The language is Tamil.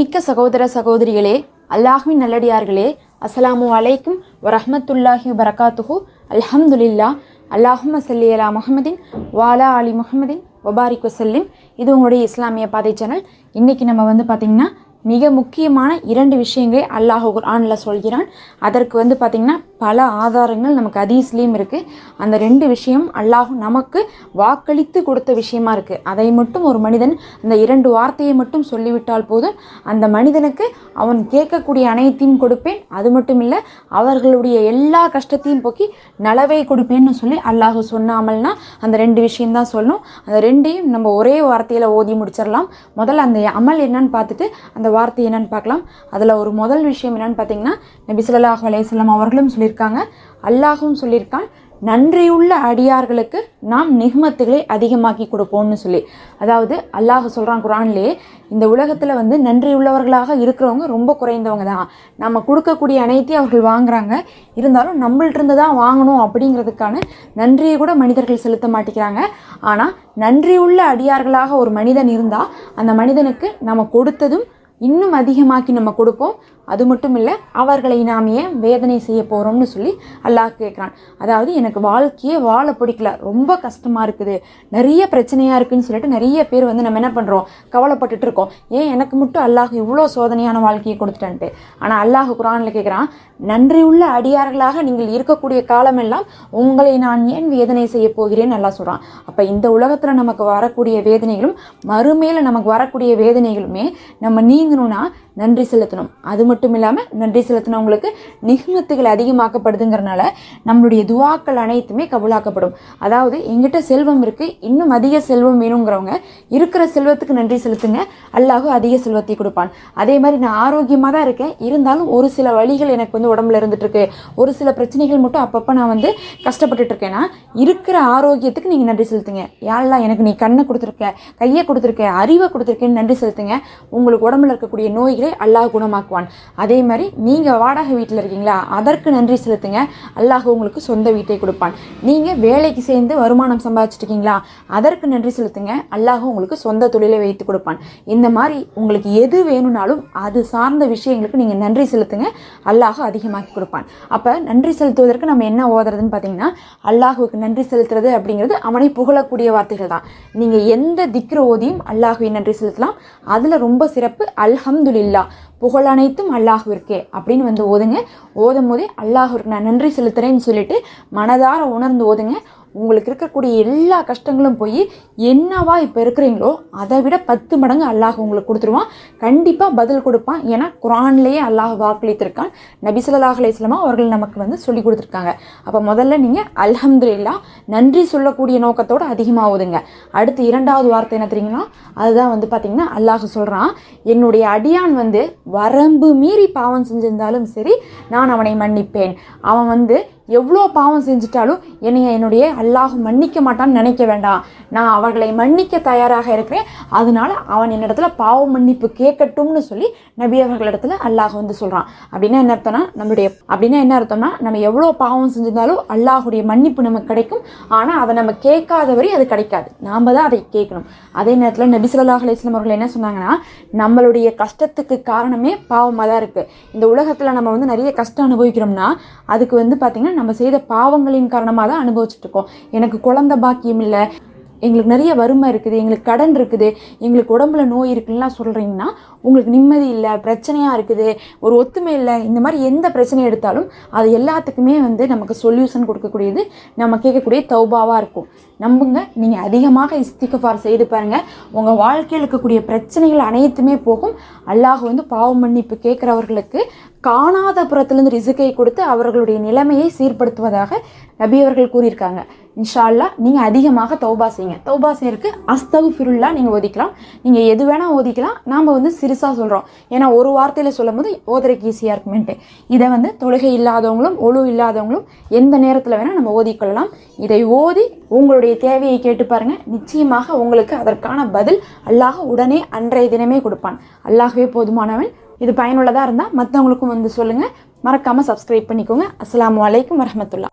மிக்க சகோதர சகோதரிகளே அல்லாஹ்வின் நல்லடியார்களே அஸ்ஸலாமு அலைக்கும் வரஹமத்துல்லாஹி வரகாத்துஹு அல்ஹம்துலில்லா அல்லாஹும்ம சல்லி அலா முஹம்மதின் வாலா அலி முஹம்மதின் ஒபாரிக் வசல்லிம் இது உங்களுடைய இஸ்லாமிய பாதை சேனல். இன்றைக்கி நம்ம வந்து பார்த்திங்கன்னா மிக முக்கியமான இரண்டு விஷயங்களை அல்லாஹ் குர்ஆனில் சொல்கிறான். அதற்கு வந்து பார்த்திங்கன்னா பல ஆதாரங்கள் நமக்கு அதீஸ்லேயும் இருக்குது அந்த ரெண்டு விஷயம் அல்லாஹ் நமக்கு வாக்களித்து கொடுத்த விஷயமா இருக்குது அதை மட்டும் ஒரு மனிதன் அந்த இரண்டு வார்த்தையை மட்டும் சொல்லிவிட்டால் போதும். அந்த மனிதனுக்கு அவன் கேட்கக்கூடிய அனைத்தையும் கொடுப்பேன். அது மட்டும் இல்லை அவர்களுடைய எல்லா கஷ்டத்தையும் போக்கி நலவை கொடுப்பேன்னு சொல்லி அல்லாஹ் சொன்னாமல்னா அந்த ரெண்டு விஷயம்தான் சொல்லணும். அந்த ரெண்டையும் நம்ம ஒரே வார்த்தையில் ஓதி முடிச்சிடலாம் முதல்ல அந்த அமல் என்னன்னு பார்த்துட்டு அந்த வார்த்தை என்னன்னு பார்க்கலாம். அதில் ஒரு முதல் விஷயம் என்னன்னு பார்த்தீங்கன்னா நபி சொல்லாஹ் அலையம் அவர்களும் சொல்லியிருக்காங்க. அல்லாஹும் சொல்லியிருக்கான் நன்றியுள்ள அடியார்களுக்கு நாம் நிகமத்துகளை அதிகமாக்கி கொடுப்போம்னு சொல்லி. அதாவது அல்லாஹ் சொல்கிறான் குரான்லேயே இந்த உலகத்தில் வந்து நன்றியுள்ளவர்களாக இருக்கிறவங்க ரொம்ப குறைந்தவங்க தான். நம்ம கொடுக்கக்கூடிய அனைத்தையும் அவர்கள் வாங்குறாங்க. இருந்தாலும் நம்மள்ட்ட இருந்து தான் வாங்கணும் அப்படிங்கிறதுக்கான நன்றியை கூட மனிதர்கள் செலுத்த மாட்டேங்கிறாங்க. ஆனால் நன்றியுள்ள அடியார்களாக ஒரு மனிதன் இருந்தால் அந்த மனிதனுக்கு நம்ம கொடுத்ததும் இன்னும் அதிகமாக்கி நம்ம கொடுப்போம். அது மட்டும் இல்லை அவர்களை நாம் ஏன் வேதனை செய்ய போகிறோம்னு சொல்லி அல்லாஹ் கேட்குறான் அதாவது எனக்கு வாழ்க்கையே வாழ பிடிக்கல. ரொம்ப கஷ்டமாக இருக்குது. நிறைய பிரச்சனையாக இருக்குதுன்னு சொல்லிட்டு நிறைய பேர் வந்து நம்ம என்ன பண்ணுறோம் கவலைப்பட்டுட்டு இருக்கோம். ஏன் எனக்கு மட்டும் அல்லாஹ் இவ்வளோ சோதனையான வாழ்க்கையை கொடுத்துட்டான்ட்டு? ஆனால் அல்லாஹ் குரானில் கேட்குறான் நன்றியுள்ள அடியார்களாக நீங்கள் இருக்கக்கூடிய காலமெல்லாம் உங்களை நான் ஏன் வேதனை செய்ய போகிறேன்னு நல்லா சொல்கிறான் அப்போ இந்த உலகத்தில் நமக்கு வரக்கூடிய வேதனைகளும் மறுமையில் நமக்கு வரக்கூடிய வேதனைகளுமே நம்ம நீங்க நீங்கணும்னா நன்றி செலுத்தணும். அது மட்டும் இல்லாமல் நன்றி செலுத்தினவங்களுக்கு நிகமத்துகள் அதிகமாக்கப்படுதுங்கிறனால நம்மளுடைய துவாக்கள் அனைத்துமே கபுலாக்கப்படும். அதாவது எங்கிட்ட செல்வம் இருக்குது இன்னும் அதிக செல்வம் வேணுங்கிறவங்க இருக்கிற செல்வத்துக்கு நன்றி செலுத்துங்க. அல்லாஹ் அதிக செல்வத்தை கொடுப்பான். அதே மாதிரி நான் ஆரோக்கியமாக தான் இருக்கேன். இருந்தாலும் ஒரு சில வழிகள் எனக்கு வந்து உடம்புல இருந்துட்டுருக்கு. ஒரு சில பிரச்சனைகள் மட்டும் அப்பப்போ நான் வந்து கஷ்டப்பட்டுட்டு இருக்கேன்னா இருக்கிற ஆரோக்கியத்துக்கு நீங்கள் நன்றி செலுத்துங்க. யாரெல்லாம் எனக்கு நீ கண்ணை கொடுத்துருக்க கையை கொடுத்துருக்க அறிவை கொடுத்துருக்கேன்னு நன்றி செலுத்துங்க. உங்களுக்கு உடம்புல இருக்கக்கூடிய நோய் அல்லாஹ் குணமாக்குவான். அதே மாதிரி நீங்கள் வாடகை வீட்டில் இருக்கீங்களா அதற்கு நன்றி செலுத்துங்க. அல்லாஹ் உங்களுக்கு சொந்த வீட்டை கொடுப்பான். நீங்கள் வேலைக்கு சேர்ந்து வருமானம் சம்பாதிச்சிருக்கீங்களா அதற்கு நன்றி செலுத்துங்க. அல்லாஹ் உங்களுக்கு சொந்த தொழிலை வைத்து கொடுப்பான். இந்த மாதிரி உங்களுக்கு எது வேணும்னாலும் அது சார்ந்த விஷயங்களுக்கு நீங்கள் நன்றி செலுத்துங்க. அல்லாஹ் அதிகமாக்கி கொடுப்பான். அப்போ நன்றி செலுத்துவதற்கு நம்ம என்ன ஓதுறதுன்னு பார்த்தீங்கன்னா அல்லாஹுவுக்கு நன்றி செலுத்துறது அப்படிங்கிறது அவனை புகழக்கூடிய வார்த்தைகள் தான். நீங்கள் எந்த திக்ர ஓதியும் அல்லாஹுவை நன்றி செலுத்தலாம். அதில் ரொம்ப சிறப்பு அல்ஹம்துலில்லா لا புகழ் அனைத்தும் அல்லாஹுவிற்கே அப்படின்னு வந்து ஓதுங்க. ஓதும் போதே அல்லாஹுவிற்கு நான் நன்றி செலுத்துறேன்னு சொல்லிட்டு மனதார உணர்ந்து ஓதுங்க. உங்களுக்கு இருக்கக்கூடிய எல்லா கஷ்டங்களும் போய் என்னவா இப்போ இருக்கிறீங்களோ அதை விட பத்து மடங்கு அல்லாஹ் உங்களுக்கு கொடுத்துருவான். கண்டிப்பாக பதில் கொடுப்பான். ஏன்னா குரான்லேயே அல்லாஹ் வாக்களித்திருக்கான். நபி அலையாமா அவர்கள் நமக்கு வந்து சொல்லி கொடுத்துருக்காங்க. அப்போ முதல்ல நீங்கள் அல்ஹம்துலில்லா நன்றி சொல்லக்கூடிய நோக்கத்தோடு அதிகமாக ஓதுங்க. அடுத்து இரண்டாவது வார்த்தை என்ன தெரியுங்களா? அதுதான் வந்து பார்த்திங்கன்னா அல்லாஹ் சொல்கிறான் என்னுடைய அடியான் வந்து வரம்பு மீறி பாவம் செஞ்சிருந்தாலும் சரி நான் அவனை மன்னிப்பேன். அவன் வந்து எவ்வளோ பாவம் செஞ்சிட்டாலும் என்னைய என்னுடைய அல்லாஹ் மன்னிக்க மாட்டான்னு நினைக்க வேண்டாம். நான் அவர்களை மன்னிக்க தயாராக இருக்கிறேன். அதனால அவன் என்னிடத்துல பாவ மன்னிப்பு கேட்கட்டும்னு சொல்லி நபி அவர்களிடத்துல அல்லாஹ் வந்து சொல்கிறான் அப்படின்னா என்ன அர்த்தம்னா நம்மளுடைய அப்படின்னா என்ன அர்த்தம்னா நம்ம எவ்வளோ பாவம் செஞ்சிருந்தாலும் அல்லாஹுடைய மன்னிப்பு நமக்கு கிடைக்கும். ஆனால் அதை நம்ம கேட்காத வரை அது கிடைக்காது. நாம் தான் அதை கேட்கணும். அதே நேரத்தில் நபி சொல்லாஹ் அலிஸ்லாம் அவர்கள் என்ன சொன்னாங்கன்னா நம்மளுடைய கஷ்டத்துக்கு காரணமே பாவமாக தான் இருக்குது இந்த உலகத்தில் நம்ம வந்து நிறைய கஷ்டம் அனுபவிக்கிறோம்னா அதுக்கு வந்து பார்த்திங்கன்னா நம்ம செய்த பாவங்களின் காரணமாக தான் அனுபவிச்சுட்டு இருக்கோம். எனக்கு குழந்த பாக்கியம் இல்லை. எங்களுக்கு நிறைய வறுமை இருக்குது எங்களுக்கு கடன் இருக்குது எங்களுக்கு உடம்புல நோய் இருக்குலாம் சொல்கிறீங்கன்னா உங்களுக்கு நிம்மதி இல்லை பிரச்சனையாக இருக்குது ஒரு ஒத்துமை இல்லை இந்த மாதிரி எந்த பிரச்சனை எடுத்தாலும் அது எல்லாத்துக்குமே வந்து நமக்கு சொல்யூஷன் கொடுக்கக்கூடியது நம்ம கேட்கக்கூடிய தௌபாவாக இருக்கும். நம்புங்க நீங்கள் அதிகமாக இஸ்திகஃபார் செய்து பாருங்கள் உங்கள் வாழ்க்கையில் இருக்கக்கூடிய பிரச்சனைகள் அனைத்துமே போகும். அல்லாஹ் வந்து பாவ மன்னிப்பு கேட்குறவர்களுக்கு காணாத புறத்துலேருந்து ரிசுக்கை கொடுத்து அவர்களுடைய நிலைமையை சீர்படுத்துவதாக நபி அவர்கள் கூறியிருக்காங்க. இன்ஷால்லா நீங்கள் அதிகமாக தௌபா செய்யுங்க. தௌபா செய்யறதுக்கு அஸ்தவு ஃபிருல்லா நீங்கள் ஒதிக்கலாம். நீங்கள் எது வேணால் ஒதிக்கலாம். நாம் வந்து சிறுசாக சொல்கிறோம் ஏன்னா ஒரு வார்த்தையில் சொல்லும் போது ஓதுறதுக்கு ஈஸியாக இருக்குமென்ட்டு. இதை வந்து தொழுகை இல்லாதவங்களும் ஒழு இல்லாதவங்களும் எந்த நேரத்தில் வேணால் நம்ம ஓதிக்கொள்ளலாம். இதை ஓதி உங்களுடைய தேவையை கேட்டு பாருங்கள் நிச்சயமாக உங்களுக்கு அதற்கான பதில் அல்லாஹ் உடனே அன்றைய தினமே கொடுப்பான். அல்லாஹவே போதுமானவன். இது பயனுள்ளதாக இருந்தால் மற்றவங்களுக்கும் வந்து சொல்லுங்கள் மறக்காமல் சப்ஸ்கிரைப் பண்ணிக்கோங்க. அஸ்லாம் அலைக்கும் வரமத்துல்லா